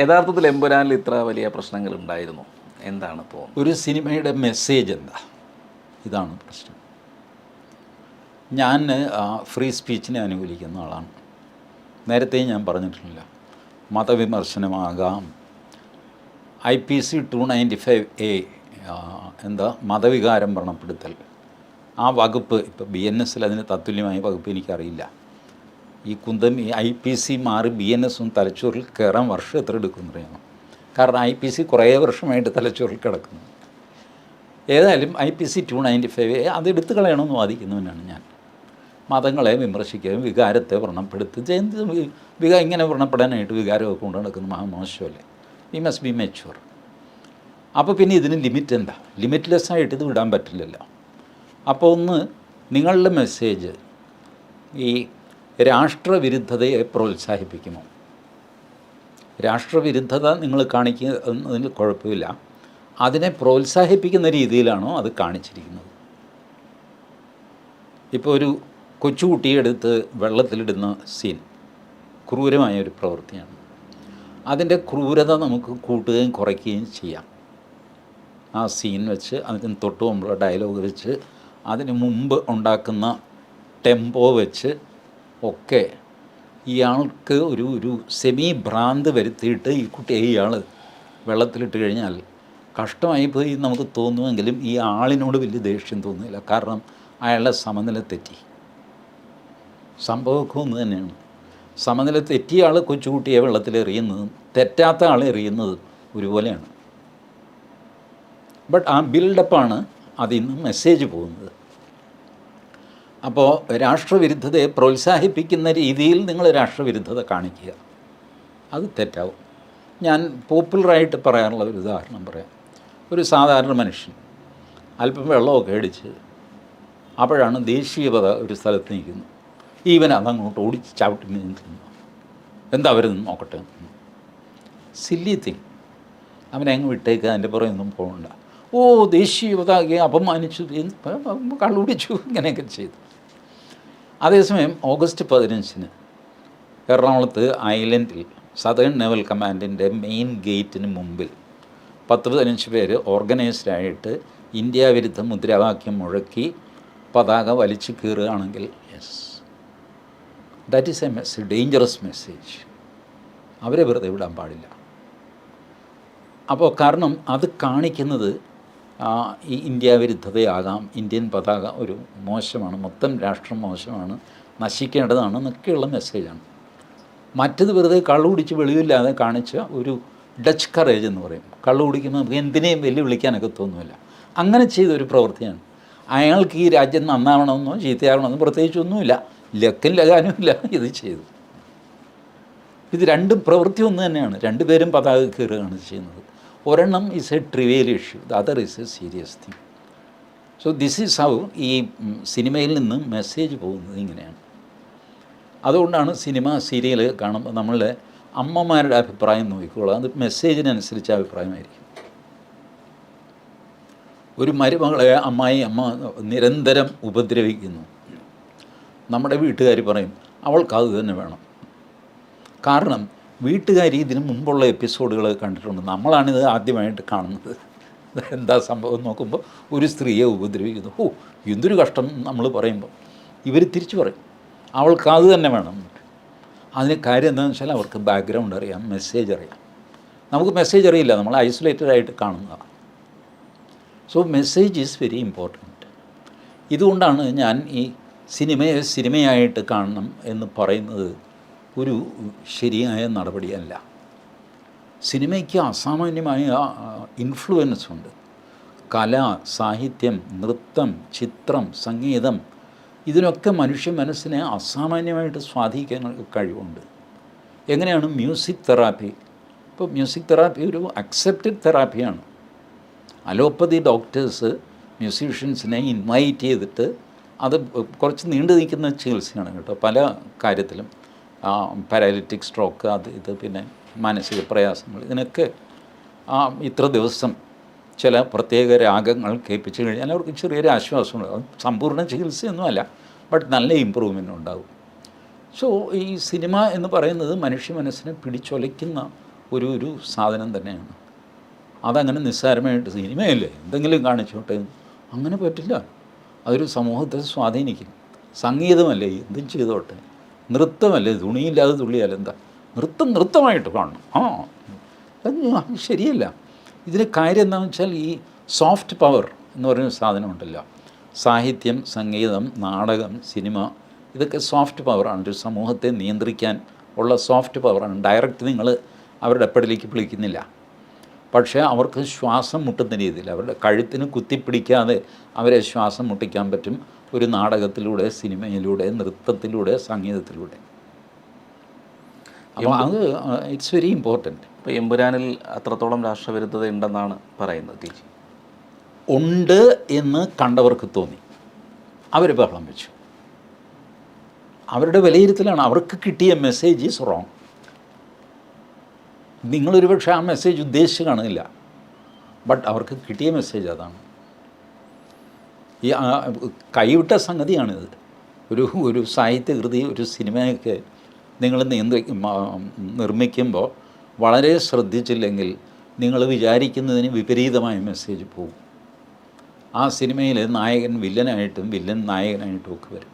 യഥാർത്ഥത്തിൽ എമ്പുരാനിൽ ഇത്ര വലിയ പ്രശ്നങ്ങൾ ഉണ്ടായിരുന്നു. എന്താണ് തോന്നുന്നത് ഒരു സിനിമയുടെ മെസ്സേജ് എന്താ? ഇതാണ് പ്രശ്നം. ഞാൻ ഫ്രീ സ്പീച്ചിനെ അനുകൂലിക്കുന്ന ആളാണ്. നേരത്തെ ഞാൻ പറഞ്ഞിട്ടില്ല. മതവിമർശനമാകാം. I P C two ninety five A എന്താ മതവികാരം വ്രണപ്പെടുത്തൽ ആ വകുപ്പ് ഇപ്പോൾ ബി എൻ എസിൽ അതിന് തത്തുല്യമായ വകുപ്പ് എനിക്കറിയില്ല. ഈ കുന്തം ഈ ഐ പി സി മാറി ബി എൻ എസും തലച്ചോറിൽ കയറാൻ വർഷം എത്ര എടുക്കുമെന്ന് അറിയാമോ? കാരണം ഐ പി സി കുറേ വർഷമായിട്ട് തലച്ചോറിൽ കിടക്കുന്നു. ഏതായാലും I P C two ninety five അത് എടുത്തു കളയണമെന്ന് വാദിക്കുന്നവനാണ് ഞാൻ. മതങ്ങളെ വിമർശിക്കുകയും വികാരത്തെ വ്രണപ്പെടുത്തി എന്ത് വികാ ഇങ്ങനെ വ്രണപ്പെടാനായിട്ട് വികാരമൊക്കെ കൊണ്ട് നടക്കുന്ന മഹാമോശമല്ലേ വി മസ്റ്റ് ബി മെച്ചുവർ അപ്പോൾ പിന്നെ ഇതിന് ലിമിറ്റ് എന്താ? ലിമിറ്റ്ലെസ് ആയിട്ട് ഇത് വിടാൻ പറ്റില്ലല്ലോ. അപ്പോൾ ഒന്ന് നിങ്ങളുടെ മെസ്സേജ് ഈ രാഷ്ട്രവിരുദ്ധതയെ പ്രോത്സാഹിപ്പിക്കുമോ? രാഷ്ട്രവിരുദ്ധത നിങ്ങൾ കാണിക്കുന്നതിൽ കുഴപ്പമില്ല. അതിനെ പ്രോത്സാഹിപ്പിക്കുന്ന രീതിയിലാണോ അത് കാണിച്ചിരിക്കുന്നത്? ഇപ്പോൾ ഒരു കൊച്ചുകുട്ടിയെടുത്ത് വെള്ളത്തിലിടുന്ന സീൻ ക്രൂരമായ ഒരു പ്രവൃത്തിയാണ്. അതിന്റെ ക്രൂരത നമുക്ക് കൂട്ടുകയും കുറയ്ക്കുകയും ചെയ്യാം. ആ സീൻ വെച്ച് അതിന് തൊട്ട് മുമ്പുള്ള ഡയലോഗ് വെച്ച് അതിന് മുമ്പ് ഉണ്ടാക്കുന്ന ടെമ്പോ വെച്ച് ഒക്കെ ഇയാൾക്ക് ഒരു ഒരു സെമി ഭ്രാന്ത് വരുത്തിയിട്ട് ഈ കുട്ടിയെ ഇയാൾ വെള്ളത്തിലിട്ട് കഴിഞ്ഞാൽ കഷ്ടമായി പോയി നമുക്ക് തോന്നുമെങ്കിലും ഈ ആളിനോട് വലിയ ദേഷ്യം തോന്നുന്നില്ല. കാരണം അയാളുടെ സമനില തെറ്റി. സംഭവമൊക്കെ ഒന്ന് തന്നെയാണ്. സമനില തെറ്റിയ ആൾ കൊച്ചുകുട്ടിയെ വെള്ളത്തിൽ എറിയുന്നതും തെറ്റാത്ത ആൾ എറിയുന്നതും ഒരുപോലെയാണ്. ബട്ട് ആ ബിൽഡപ്പാണ് അതിൽ നിന്ന് മെസ്സേജ് പോകുന്നത്. അപ്പോൾ രാഷ്ട്രവിരുദ്ധതയെ പ്രോത്സാഹിപ്പിക്കുന്ന രീതിയിൽ നിങ്ങൾ രാഷ്ട്രവിരുദ്ധത കാണിക്കുക. അത് തെറ്റാവും. ഞാൻ പോപ്പുലറായിട്ട് പറയാനുള്ള ഒരു ഉദാഹരണം പറയാം. ഒരു സാധാരണ മനുഷ്യൻ അല്പം വെള്ളമൊക്കെ അടിച്ച് അപ്പോഴാണ് ദേശീയ ദേശീയപത ഒരു സ്ഥലത്ത് നിൽക്കുന്നത് ഈവൻ അതങ്ങോട്ട് ഓടിച്ച് ചവിട്ടി നിൽക്കുന്നു എന്താ അവരൊന്നും നോക്കട്ടെ. സില്ലി തിങ് അവനെ വിട്ടേക്ക് അതിന്റെ പുറമൊന്നും പോകണ്ട. ഓ ദേശീയ പതാകയെ അപമാനിച്ചു കള്ളുപിടിച്ചു ഇങ്ങനെയൊക്കെ ചെയ്തു. അതേസമയം ഓഗസ്റ്റ് പതിനഞ്ചിന് എറണാകുളത്ത് ഐലൻഡിൽ സതേൺ നേവൽ കമാൻഡിന്റെ മെയിൻ ഗേറ്റിന് മുമ്പിൽ പത്ത് പതിനഞ്ച് പേര് ഓർഗനൈസ്ഡായിട്ട് ഇന്ത്യ വിരുദ്ധ മുദ്രാവാക്യം മുഴക്കി പതാക വലിച്ചു കീറുകയാണെങ്കിൽ yes that is a message dangerous message അവരെ വെറുതെ വിടാൻ പാടില്ല. അപ്പോൾ കാരണം അത് കാണിക്കുന്നത് ഈ ഇന്ത്യ വിരുദ്ധതയാകാം ഇന്ത്യൻ പതാക ഒരു മോശമാണ് മൊത്തം രാഷ്ട്രം മോശമാണ് നശിക്കേണ്ടതാണ് എന്നൊക്കെയുള്ള മെസ്സേജാണ്. മറ്റത് വെറുതെ കള്ളു കുടിച്ച് വെളിവില്ലാതെ കാണിച്ച ഒരു ഡച്ച് കറേജ് എന്ന് പറയും. കള്ളു കുടിക്കുമ്പോൾ നമുക്ക് എന്തിനേയും വെല്ലുവിളിക്കാനൊക്കെ തോന്നുമില്ല അങ്ങനെ ചെയ്തൊരു പ്രവൃത്തിയാണ്. അയാൾക്ക് ഈ രാജ്യം നന്നാവണമെന്നോ ചീത്തയാകണമെന്നോ പ്രത്യേകിച്ചൊന്നുമില്ല ലക്കും ലകാനുമില്ല ഇത് ചെയ്തു. ഇത് രണ്ടും പ്രവൃത്തി ഒന്ന് തന്നെയാണ്. രണ്ടുപേരും പതാക കയറുകയാണ് ചെയ്യുന്നത്. ഒരെണ്ണം is a trivial issue the other is a serious thing so this is how ഈ സിനിമയിൽ നിന്ന് മെസ്സേജ് പോകുന്നത് ഇങ്ങനെയാണ്. അതുകൊണ്ടാണ് സിനിമ സീരിയൽ കാണുമ്പോൾ നമ്മളുടെ അമ്മമാരുടെ അഭിപ്രായം നോക്കിക്കോളാം അത് മെസ്സേജിനനുസരിച്ച് അഭിപ്രായമായിരിക്കും. ഒരു മരുമകളെ അമ്മായി അമ്മ നിരന്തരം ഉപദ്രവിക്കുന്നു. നമ്മുടെ വീട്ടുകാർ പറയും അവൾക്ക് അത് തന്നെ വേണം. കാരണം വീട്ടുകാർ ഇതിന് മുമ്പുള്ള എപ്പിസോഡുകൾ കണ്ടിട്ടുണ്ട്. നമ്മളാണിത് ആദ്യമായിട്ട് കാണുന്നത്. എന്താ സംഭവം നോക്കുമ്പോൾ ഒരു സ്ത്രീയെ ഉപദ്രവിക്കുന്നു. ഓ എന്തൊരു കഷ്ടം നമ്മൾ പറയുമ്പോൾ ഇവർ തിരിച്ചു പറയും. അവൾക്ക് അത് തന്നെ വേണം. അതിന് കാര്യം എന്താണെന്ന് വെച്ചാൽ അവർക്ക് ബാക്ക്ഗ്രൗണ്ട് അറിയാം മെസ്സേജ് അറിയാം. നമുക്ക് മെസ്സേജ് അറിയില്ല. നമ്മൾ ഐസൊലേറ്റഡ് ആയിട്ട് കാണുന്നതാണ് so message is very important ഇതുകൊണ്ടാണ് ഞാൻ ഈ സിനിമയെ സിനിമയായിട്ട് കാണണം എന്ന് പറയുന്നത് ഒരു ശരിയായ നടപടിയല്ല സിനിമയ്ക്ക് അസാമാന്യമായ ഇൻഫ്ലുവൻസ് ഉണ്ട്. കല സാഹിത്യം നൃത്തം ചിത്രം സംഗീതം ഇതിനൊക്കെ മനുഷ്യ മനസ്സിനെ അസാമാന്യമായിട്ട് സ്വാധീനിക്കാൻ കഴിവുണ്ട്. എങ്ങനെയാണ് മ്യൂസിക് തെറാപ്പി? ഇപ്പോൾ മ്യൂസിക് തെറാപ്പി ഒരു അക്സെപ്റ്റഡ് തെറാപ്പിയാണ്. അലോപ്പതി ഡോക്ടേഴ്സ് മ്യൂസീഷ്യൻസിനെ ഇൻവൈറ്റ് ചെയ്തിട്ട് അത് കുറച്ച് നീണ്ടു നിൽക്കുന്ന ചികിത്സയാണ് കേട്ടോ പല കാര്യത്തിലും. പാരാലിറ്റിക് സ്ട്രോക്ക് അത് ഇത് പിന്നെ മാനസിക പ്രയാസങ്ങൾ ഇതിനൊക്കെ ആ ഇത്ര ദിവസം ചില പ്രത്യേക രാഗങ്ങൾ കേൾപ്പിച്ച് കഴിഞ്ഞാൽ അവർക്ക് ചെറിയൊരു ആശ്വാസമുണ്ട്. അത് സമ്പൂർണ ചികിത്സയൊന്നുമല്ല ബട്ട് നല്ല ഇമ്പ്രൂവ്മെന്റ് ഉണ്ടാകും സോ ഈ സിനിമ എന്ന് പറയുന്നത് മനുഷ്യ മനസ്സിനെ പിടിച്ചൊലയ്ക്കുന്ന ഒരു ഒരു സാധനം തന്നെയാണ്. അതങ്ങനെ നിസ്സാരമായിട്ട് സിനിമയല്ലേ? എന്തെങ്കിലും കാണിച്ചോട്ടെ? അങ്ങനെ പറ്റില്ല. അതൊരു സമൂഹത്തെ സ്വാധീനിക്കും. സംഗീതമല്ലേ? എന്തും ചെയ്തോട്ടെ? നൃത്തമല്ലേ? തുണിയില്ലാതെ തുള്ളിയാൽ എന്താ? നൃത്തം നൃത്തമായിട്ട് കാണണം. ആ. അത് ശരിയല്ല. ഇതിന് കാര്യം എന്താണെന്ന് വെച്ചാൽ ഈ സോഫ്റ്റ് പവർ എന്ന് പറയുന്ന സാധനമുണ്ടല്ലോ. സാഹിത്യം സംഗീതം നാടകം സിനിമ ഇതൊക്കെ സോഫ്റ്റ് പവറാണ് ഒരു സമൂഹത്തെ നിയന്ത്രിക്കാൻ ഉള്ള സോഫ്റ്റ് പവറാണ് ഡയറക്റ്റ് നിങ്ങൾ അവരുടെ എപ്പടിലേക്ക് വിളിക്കുന്നില്ല. പക്ഷേ അവർക്ക് ശ്വാസം മുട്ടുന്ന രീതിയിൽ അവരുടെ കഴുത്തിന് കുത്തിപ്പിടിക്കാതെ അവരെ ശ്വാസം മുട്ടിക്കാൻ പറ്റും. ഒരു നാടകത്തിലൂടെ സിനിമയിലൂടെ നൃത്തത്തിലൂടെ സംഗീതത്തിലൂടെ. അപ്പോൾ അത് ഇറ്റ്സ് വെരി ഇമ്പോർട്ടന്റ് ഇപ്പോൾ എമ്പുരാനിൽ അത്രത്തോളം രാഷ്ട്രവിരുദ്ധത ഉണ്ടെന്നാണ് പറയുന്നത് ടീച്ചി ഉണ്ട് എന്ന് കണ്ടവർക്ക് തോന്നി. അവർ ബഹളം വെച്ചു. അവരുടെ വിലയിരുത്തലാണ്. അവർക്ക് കിട്ടിയ മെസ്സേജ് ഈസ് റോങ് നിങ്ങളൊരു പക്ഷേ ആ മെസ്സേജ് ഉദ്ദേശിച്ച് കാണുന്നില്ല. ബട്ട് അവർക്ക് കിട്ടിയ മെസ്സേജ് അതാണ്. ഈ കൈവിട്ട സംഗതിയാണിത്. ഒരു ഒരു സാഹിത്യകൃതി ഒരു സിനിമയൊക്കെ നിങ്ങൾ നിയന്ത്രിക്കും നിർമ്മിക്കുമ്പോൾ വളരെ ശ്രദ്ധിച്ചില്ലെങ്കിൽ നിങ്ങൾ വിചാരിക്കുന്നതിന് വിപരീതമായ മെസ്സേജ് പോകും. ആ സിനിമയിൽ നായകൻ വില്ലനായിട്ടും വില്ലൻ നായകനായിട്ടും ഒക്കെ വരും.